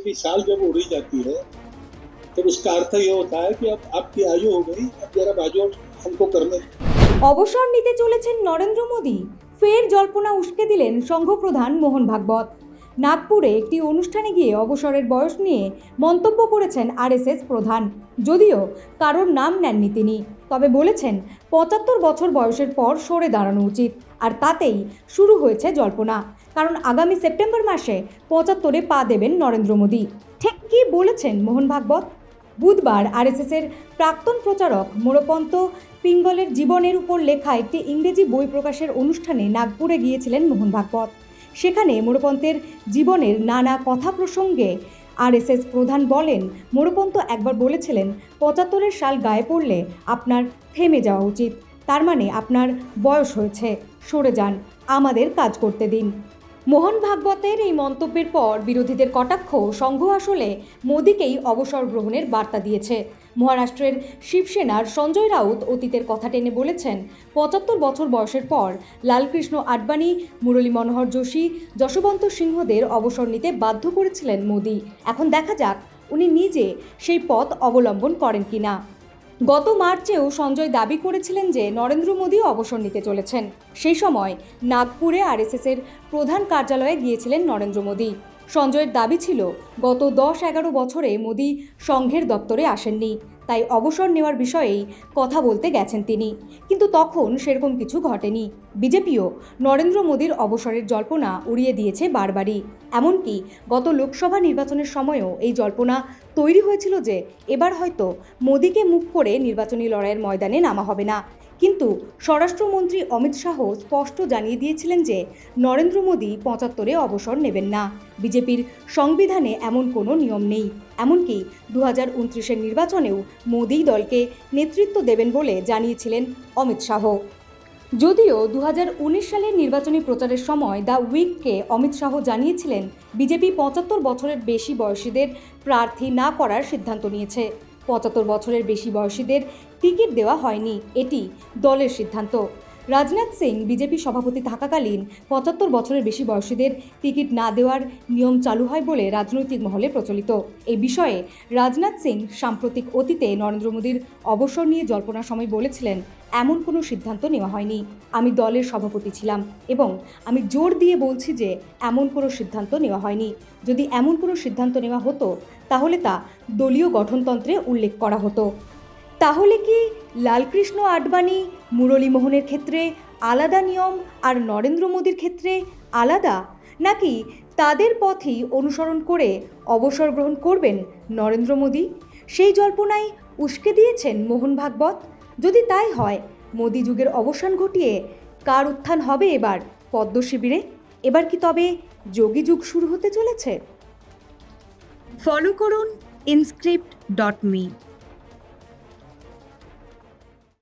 की साल जब उड़ी जाती है तो उसका अर्थ ये होता है कि अब आपकी आयु हो गई अब जरा बाजू हमको करने दो। অবসর নিতে চলেছেন নরেন্দ্র মোদী ফের জল্পনা উস্কে দিলেন সংঘপ্রধান মোহন ভাগবত নাগপুরে একটি অনুষ্ঠানে গিয়ে অবসরের বয়স নিয়ে মন্তব্য করেছেন আরএসএস প্রধান। যদিও কারোর নাম নেননি তিনি, তবে বলেছেন পঁচাত্তর বছর বয়সের পর সরে দাঁড়ানো উচিত, আর তাতেই শুরু হয়েছে জল্পনা। কারণ আগামী সেপ্টেম্বর মাসে পঁচাত্তরে পা দেবেন নরেন্দ্র মোদী। ঠিক কী বলেছেন মোহন ভাগবত? বুধবার আরএসএসের প্রাক্তন প্রচারক মোরপন্ত পিঙ্গলের জীবনের উপর লেখা একটি ইংরেজি বই প্রকাশের অনুষ্ঠানে নাগপুরে গিয়েছিলেন মোহন ভাগবত। সেখানে মোরপন্থের জীবনের নানা কথা প্রসঙ্গে আরএসএস প্রধান বলেন মোরপন্ত একবার বলেছিলেন, পঁচাত্তরের সাল গায়ে পড়লে আপনার থেমে যাওয়া উচিত। তার মানে আপনার বয়স হয়েছে। সরে যান, আমাদের কাজ করতে দিন। মোহন ভাগবতের এই মন্তব্যের পর বিরোধীদের কটাক্ষ সংঘ আসলে মোদীকেই অবসর গ্রহণের বার্তা দিয়েছে। মহারাষ্ট্রের শিবসেনার সঞ্জয় রাউত অতীতের কথা টেনে বলেছেন, পঁচাত্তর বছর বয়সের পর লালকৃষ্ণ আডবাণী, মুরলী মনোহর যোশী, যশবন্ত সিংহদের অবসর নিতে বাধ্য করেছিলেন মোদী। এখন দেখা যাক উনি নিজে সেই পথ অবলম্বন করেন কিনা। গত মার্চেও সঞ্জয় দাবি করেছিলেন যে নরেন্দ্র মোদী অবসর নিতে চলেছেন। সেই সময় নাগপুরে আরএসএসের প্রধান কার্যালয়ে গিয়েছিলেন নরেন্দ্র মোদী। সঞ্জয়ের দাবি ছিল, গত দশ এগারো বছরে মোদী সংঘের দপ্তরে আসেননি, তাই অবসর নেওয়ার বিষয়েই কথা বলতে গেছেন তিনি। কিন্তু তখন সেরকম কিছু ঘটেনি। বিজেপিও নরেন্দ্র মোদীর অবসরের জল্পনা উড়িয়ে দিয়েছে বারবারই। এমনকি গত লোকসভা নির্বাচনের সময়ও এই জল্পনা তৈরি হয়েছিল যে, এবার হয়তো মোদীকে মুখ করে নির্বাচনী লড়াইয়ের ময়দানে নামা হবে না। কিন্তু স্বরাষ্ট্রমন্ত্রী অমিত শাহ স্পষ্ট জানিয়ে দিয়েছিলেন যে নরেন্দ্র মোদী পঁচাত্তরে অবসর নেবেন না। বিজেপির সংবিধানে এমন কোনো নিয়ম নেই। এমনকি দু হাজার উনত্রিশের নির্বাচনেও মোদী দলকে নেতৃত্ব দেবেন বলে জানিয়েছিলেন অমিত শাহ। যদিও দু হাজার উনিশ সালের নির্বাচনী প্রচারের সময় দ্য উইককে অমিত শাহ জানিয়েছিলেন, বিজেপি পঁচাত্তর বছরের বেশি বয়সীদের প্রার্থী না করার সিদ্ধান্ত নিয়েছে। পঁচাত্তর বছরের বেশি বয়সীদের টিকিট দেওয়া হয়নি। এটি দলের সিদ্ধান্ত। রাজনাথ সিং বিজেপি সভাপতি থাকাকালীন পঁচাত্তর বছরের বেশি বয়সীদের টিকিট না দেওয়ার নিয়ম চালু হয় বলে রাজনৈতিক মহলে প্রচলিত। এ বিষয়ে রাজনাথ সিং সাম্প্রতিক অতীতে নরেন্দ্র মোদীর অবসর নিয়ে জল্পনার সময় বলেছিলেন, এমন কোনো সিদ্ধান্ত নেওয়া হয়নি। আমি দলের সভাপতি ছিলাম এবং আমি জোর দিয়ে বলছি যে এমন কোনো সিদ্ধান্ত নেওয়া হয়নি। যদি এমন কোনো সিদ্ধান্ত নেওয়া হতো, তাহলে তা দলীয় গঠনতন্ত্রে উল্লেখ করা হতো। তাহলে কি লালকৃষ্ণ আডবাণী মুরলীমোহনের ক্ষেত্রে আলাদা নিয়ম আর নরেন্দ্র মোদীর ক্ষেত্রে আলাদা? নাকি তাদের পথই অনুসরণ করে অবসর গ্রহণ করবেন নরেন্দ্র মোদী? সেই জল্পনাই উস্কে দিয়েছেন মোহন ভাগবত। যদি তাই হয়, মোদী যুগের অবসান ঘটিয়ে কার উত্থান হবে এবার পদ্ম শিবিরে? এবার কি তবে যোগী যুগ শুরু হতে চলেছে? ফলো করুন ইনস্ক্রিপ্ট ডট মি